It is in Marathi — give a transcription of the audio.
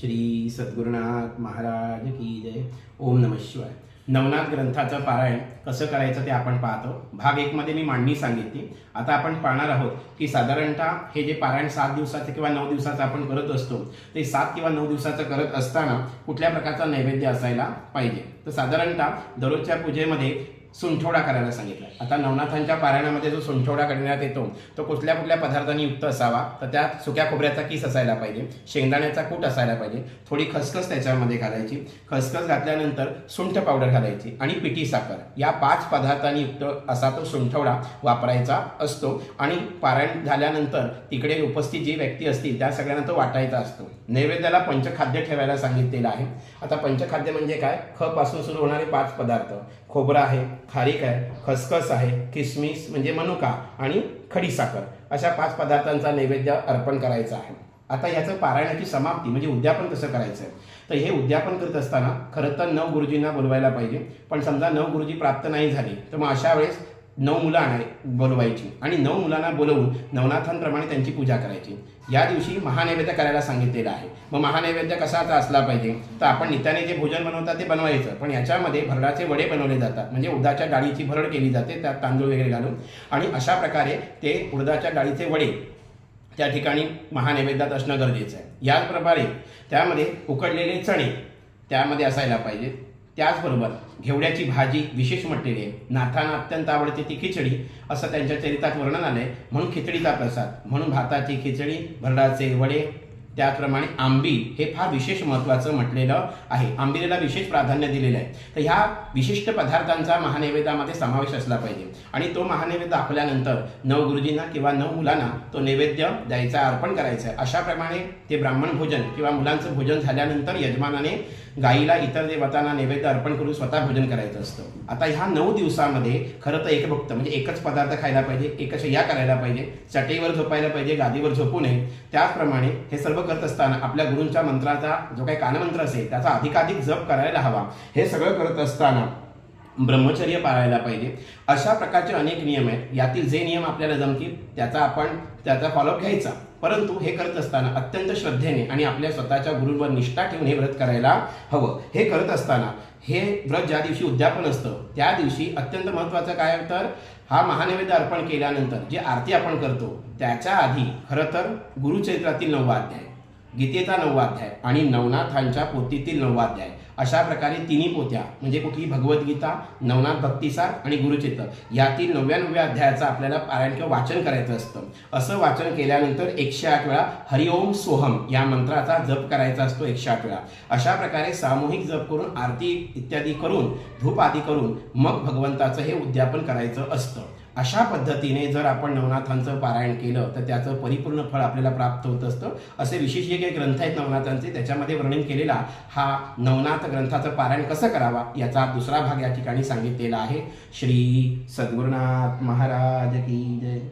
श्री सद्गुरुनाथ महाराज की जय. ओम नम शिवाय. नवनाथ ग्रंथाचं पारायण कसं करायचं ते आपण पाहतो. भाग एकमध्ये मी मांडणी सांगितली. आता आपण पाहणार आहोत की साधारणतः हे जे पारायण सात दिवसाचं किंवा नऊ दिवसाचं आपण करत असतो ते सात किंवा नऊ दिवसाचं करत असताना कुठल्या प्रकारचा नैवेद्य असायला पाहिजे? तर साधारणतः दररोजच्या पूजेमध्ये सुंठवडा करायला सांगितलं. आता नवनाथांच्या पारायणामध्ये जो सुंठवडा करण्यात येतो तो कुठल्या कुठल्या पदार्थांनी युक्त असावा? तर त्यात सुक्या खोबऱ्याचा किस असायला पाहिजे? शेंगदाण्याचा कूट असायला पाहिजे. थोडी खसखस त्याच्यामध्ये घालायची. खसखस घातल्यानंतर सुंठ पावडर घालायची आणि पिठी साखर. या पाच पदार्थांनी युक्त असा तो सुंठवडा वापरायचा असतो आणि पारायण झाल्यानंतर तिकडे उपस्थित जी व्यक्ती असतील त्या सगळ्यांना तो वाटायचा असतो. नैवेद्याला पंचखाद्य ठेवायला सांगितलेलं आहे. आता पंचखाद्य म्हणजे काय? ख पासून सुरू होणारे पाच पदार्थ. खोबरं आहे खारीक आहे खसखस आहे किसमिस म्हणजे मनुका आणि खडीसाखर अशा पाच पदार्थांचा नैवेद्य अर्पण करायचा आहे. आता याचं पारायणाची समाप्ती म्हणजे उद्यापन कसं करायचं आहे? तर हे उद्यापन करत असताना खरं तर नव गुरुजींना बोलवायला पाहिजे. पण समजा नव गुरुजी प्राप्त नाही झाले तर मग अशा वेळेस नऊ मुलं आणाय बोलवायची. आणि नऊ मुलांना बोलवून नवनाथांप्रमाणे त्यांची पूजा करायची. या दिवशी महानैवेद्य करायला सांगितलेलं आहे. मग महानैवेद्य कसाचा असला पाहिजे? तर आपण नित्याने जे भोजन बनवतात ते बनवायचं. पण याच्यामध्ये भरडाचे वडे बनवले जातात. म्हणजे उडदाच्या डाळीची भरड केली जाते त्यात तांदूळ वगैरे घालून. आणि अशा प्रकारे ते उडदाच्या डाळीचे वडे त्या ठिकाणी महानैवेद्यात असणं गरजेचं आहे. याचप्रमाणे त्यामध्ये उकडलेले चणे त्यामध्ये असायला पाहिजेत. त्याचबरोबर घेवड्याची भाजी विशेष म्हटलेली आहे नाथांना अत्यंत आवडते ती खिचडी असं त्यांच्या चरित्रात वर्णन आलंय. म्हणून खिचडीचा प्रसाद म्हणून भाताची खिचडी भरडाचे वडे त्याचप्रमाणे आंबील हे फार विशेष महत्त्वाचं म्हटलेलं आहे. आंबिलेला विशेष प्राधान्य दिलेलं आहे. तर ह्या विशिष्ट पदार्थांचा महानैवेद्यामध्ये समावेश असला पाहिजे. आणि तो महानैवेद्य दाखवल्यानंतर नव गुरुजींना किंवा नव मुलांना तो नैवेद्य द्यायचा अर्पण करायचा आहे. अशाप्रमाणे ते ब्राह्मण भोजन किंवा मुलांचं भोजन झाल्यानंतर यजमानाने गाईला इतर देवतांना नैवेद्य अर्पण करून स्वतः भोजन करायचं असतं. आता ह्या नऊ दिवसामध्ये खरं तर एक भक्त म्हणजे एकच पदार्थ खायला पाहिजे एकच या करायला पाहिजे चटईवर झोपायला पाहिजे गादीवर झोपू नये. त्याचप्रमाणे हे सर्व करत असताना आपल्या गुरूंच्या मंत्राचा जो काही कानमंत्र असेल त्याचा अधिकाधिक जप करायला हवा. हे सगळं करत असताना ब्रह्मचर्य पाळायला पाहिजे. अशा प्रकारचे अनेक नियम आहेत. यातील जे नियम आपल्याला जमतील त्याचा आपण त्याचा फॉलोअप घ्यायचा. परंतु हे करत असताना अत्यंत श्रद्धेने आणि आपल्या स्वतःच्या गुरूंवर निष्ठा ठेवून हे व्रत करायला हवं. हे करत असताना हे व्रत ज्या दिवशी उद्यापन असतं त्या दिवशी अत्यंत महत्त्वाचं काय तर हा महानैवेद्य अर्पण केल्यानंतर जी आरती आपण करतो त्याच्या आधी खरं तर गुरुचरित्रातील नववा अध्याय. गीतेचा नववाध्याय आणि नवनाथांच्या पोतीतील नववाध्याय अशा प्रकारे तिन्ही पोत्या म्हणजे कुठली भगवद्गीता नवनाथ भक्तिसार आणि गुरुचित्र यातील नव्याण्णव्या अध्यायाचं आपल्याला पारायण किंवा वाचन करायचं असतं. असं वाचन केल्यानंतर एकशे आठ वेळा हरिओम सोहम या मंत्राचा जप करायचा असतो एकशे आठ वेळा. अशा प्रकारे सामूहिक जप करून आरती इत्यादी करून धूप आदी करून मग भगवंताचं हे उद्यापन करायचं असतं. अशा पद्धतीने जर आपण नवनाथांचं पारायण केलं तर त्याचं परिपूर्ण फळ आपल्याला प्राप्त होत असतं. असे विशेष जे काही ग्रंथ आहेत नवनाथांचे त्याच्यामध्ये वर्णन केलेला हा नवनाथ ग्रंथाचं पारायण कसं करावा याचा दुसरा भाग या ठिकाणी सांगितलेला आहे. श्री सद्गुरुनाथ महाराज की जय.